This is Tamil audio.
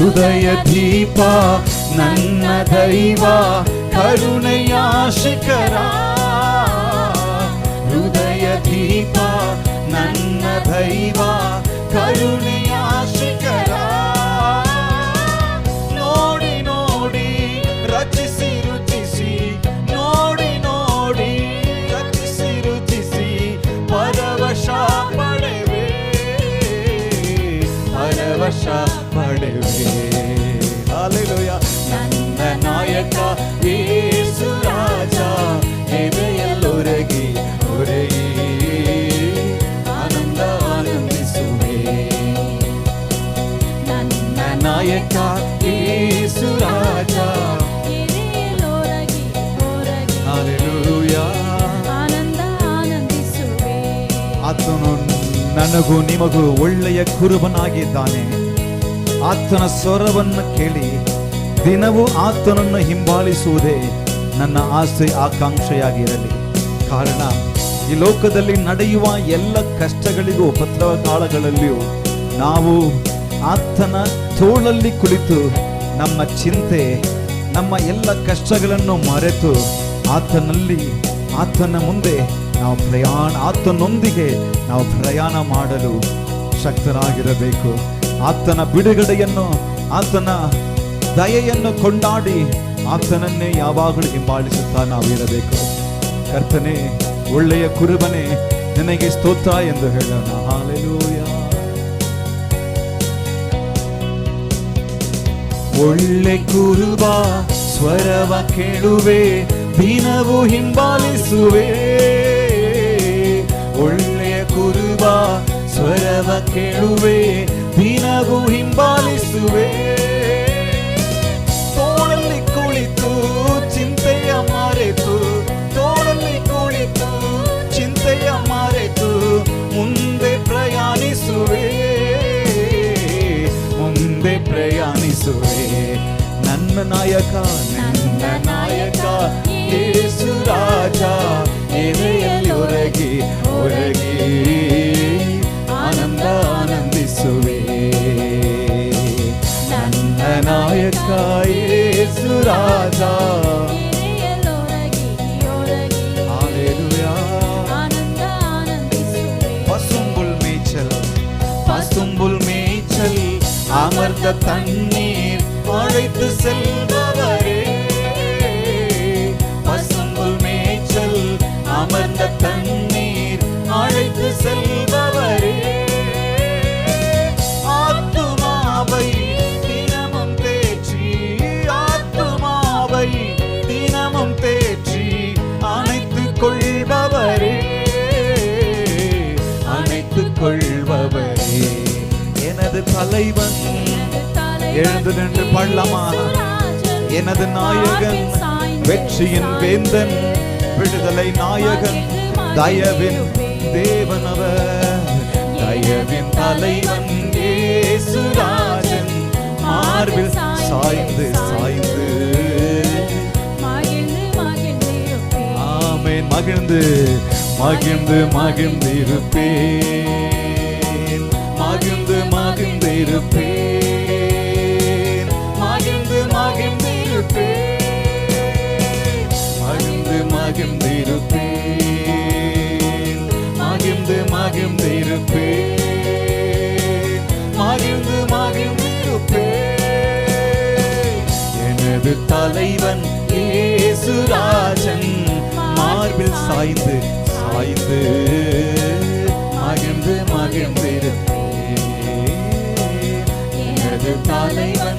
ಹೃದಯ ದೀಪ, ನನ್ನ ದೈವ, ಕರುಣೆಯ ಶಿಖರ. ಹೃದಯ ದೀಪ, ನನ್ನ ದೈವ, ಕರುಣೆಯ ಶಿಖರ. ನೋಡಿ ನೋಡಿ, ರಚಿಸಿ, ರುಚಿಸಿ, ನೋಡಿ ನೋಡಿ, ರಚಿಸಿ, ರುಚಿಸಿ, ಪರವಶ ಪಡೆವೆ. ಪರವಶ ಪಡೆವೆ ಹಾಲೆಲೂಯ ನನ್ನ ನಾಯಕ ಯೇಸು ರಾಜ ಎದೆಯಲ್ಲೊರಗಿ ಹೊರಗಿ ಆನಂದ ಆನಂದಿಸುವೆ ನನ್ನ ನಾಯಕ ಯೇಸು ರಾಜ ಎದೆಯಲ್ಲೊರಗಿ ಹೊರಗಿ ಹಾಲೆಲೂಯ ಆನಂದ ಆನಂದಿಸುವೆ ಆತನು ನನಗೂ ನಿಮಗೂ ಒಳ್ಳೆಯ ಕುರುಬನಾಗಿದ್ದಾನೆ ಆತನ ಸ್ವರವನ್ನು ಕೇಳಿ, ದಿನವೂ ಆತನನ್ನು ಹಿಂಬಾಲಿಸುವುದೇ ನನ್ನ ಆಸೆ ಆಕಾಂಕ್ಷೆಯಾಗಿರಲಿ. ಕಾರಣ, ಈ ಲೋಕದಲ್ಲಿ ನಡೆಯುವ ಎಲ್ಲ ಕಷ್ಟಗಳಿಗೂ ಉಪದ್ರವ ಕಾಲಗಳಲ್ಲಿಯೂ ನಾವು ಆತನ ತೋಳಲ್ಲಿ ಕುಳಿತು ನಮ್ಮ ಚಿಂತೆ, ನಮ್ಮ ಎಲ್ಲ ಕಷ್ಟಗಳನ್ನು ಮರೆತು ಆತನಲ್ಲಿ, ಆತನ ಮುಂದೆ ನಾವು ಪ್ರಯಾಣ, ಆತನೊಂದಿಗೆ ನಾವು ಪ್ರಯಾಣ ಮಾಡಲು ಶಕ್ತರಾಗಿರಬೇಕು. ಆತನ ಬಿಡುಗಡೆಯನ್ನು, ಆತನ ದಯೆಯನ್ನು ಕೊಂಡಾಡಿ ಆತನನ್ನೇ ಯಾವಾಗಲೂ ಹಿಂಬಾಲಿಸುತ್ತಾ ನಾವಿರಬೇಕು. ಕರ್ತನೆ, ಒಳ್ಳೆಯ ಕುರುಬನೆ, ನಿನಗೆ ಸ್ತೋತ್ರ ಎಂದು ಹೇಳೋಣ. ಹಾಲೆಲೂಯ. ಒಳ್ಳೆ ಕುರುಬ, ಸ್ವರವ ಕೇಳುವೆ, ದಿನವೂ ಹಿಂಬಾಲಿಸುವೆ. ಒಳ್ಳೆಯ ಕುರುಬ ಸ್ವರವ ಕೇಳುವೆ ದಿನವೂ ಹಿಂಬಾಲಿಸುವೆ ತೋಳಲ್ಲಿ ಕುಳಿತು ಚಿಂತೆಯ ಮರೆತು ತೋಳಲ್ಲಿ ಕುಳಿತು ಚಿಂತೆಯ ಮರೆತು ಮುಂದೆ ಪ್ರಯಾಣಿಸುವೆ ಮುಂದೆ ಪ್ರಯಾಣಿಸುವೆ ನನ್ನ ನಾಯಕ ನನ್ನ ನಾಯಕ ಯೇಸು ರಾಜ நாயக்காயேசு ராஜா பசும்புல் மேய்ச்சல் பசும்புல் மேய்ச்சல் அமர்ந்த தண்ணீர் அழைத்து செல்வ கொள்பவரே. எனது தலைவன் எழுந்து நின்று பாடலாமா? எனது நாயகன் வெற்றியின் வேந்தன் விடுதலை நாயகன் தயவின் தேவனவர் தயவின் தலைவன் இயேசுராஜன் மார்பில் சாய்ந்து சாய்ந்து. மகிழ்ந்து மகிழ்ந்து மகிழ்ந்து மகிழ்ந்து மகிழ்ந்து மகிழ்ந்து மகிழ்ந்து மகிழ்ந்து மகிழ்ந்து மகிழ்ந்து மகிழ்ந்து மகிழ்ந்து மகிழ்ந்து எனது தலைவன் ஏசுராஜன் மார்பில் சாய்ந்து சாய்ந்து மகிழ்ந்து மகிழ்ந்திருந்தே எனது தலைவர்